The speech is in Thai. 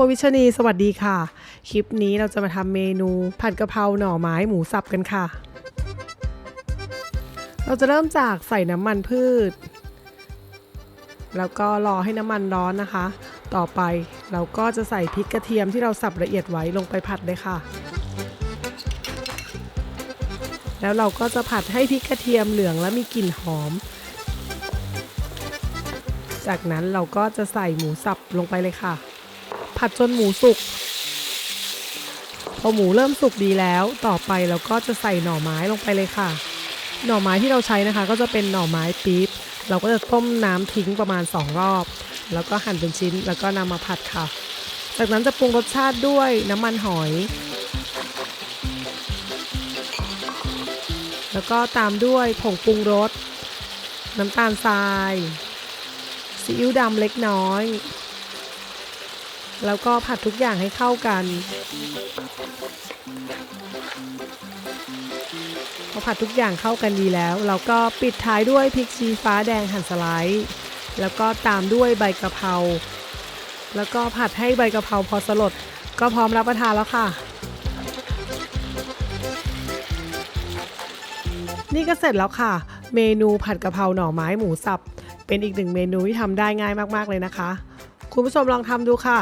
ัววิชนีสวัสดีค่ะ คลิปนี้เราจะมาทำเมนูผัดกะเพราหน่อไม้หมูสับกันค่ะ เราจะเริ่มจากใส่น้ำมันพืช แล้วก็รอให้น้ำมันร้อนนะคะ ต่อไปเราก็จะใส่พริกกระเทียมที่เราสับละเอียดไว้ลงไปผัดเลยค่ะ แล้วเราก็จะผัดให้พริกกระเทียมเหลืองและมีกลิ่นหอม จากนั้นเราก็จะใส่หมูสับลงไปเลยค่ะ ผัดจนหมูสุก พอหมูเริ่มสุกดีแล้ว ต่อไปเราก็จะใส่หน่อไม้ลงไปเลยค่ะ หน่อไม้ที่เราใช้นะคะ ก็จะเป็นหน่อไม้ปี๊บ เราก็จะต้มน้ำทิ้งประมาณ 2 รอบ แล้วก็หั่นเป็นชิ้น แล้วก็นำมาผัดค่ะ จากนั้นจะปรุงรสชาติด้วยน้ำมันหอย แล้วก็ตามด้วยผงปรุงรส น้ำตาลทรายซีอิ๊วดำเล็กน้อย แล้วก็ผัดทุกอย่างให้เข้ากันพอผัดทุกอย่างเข้ากันดีแล้ว เราก็ปิดท้ายด้วยพริกชี้ฟ้าแดงหั่นสไลด์แล้วก็ตามด้วยใบกะเพราแล้วก็ผัดให้ใบกะเพราพอสลด ก็พร้อมรับประทานแล้วค่ะ นี่ก็เสร็จแล้วค่ะ เมนูผัดกะเพราหน่อไม้หมูสับ เป็นอีกหนึ่งเมนูที่ทำได้ง่ายมากๆเลยนะคะ คุณผู้ชมลองทำดูค่ะ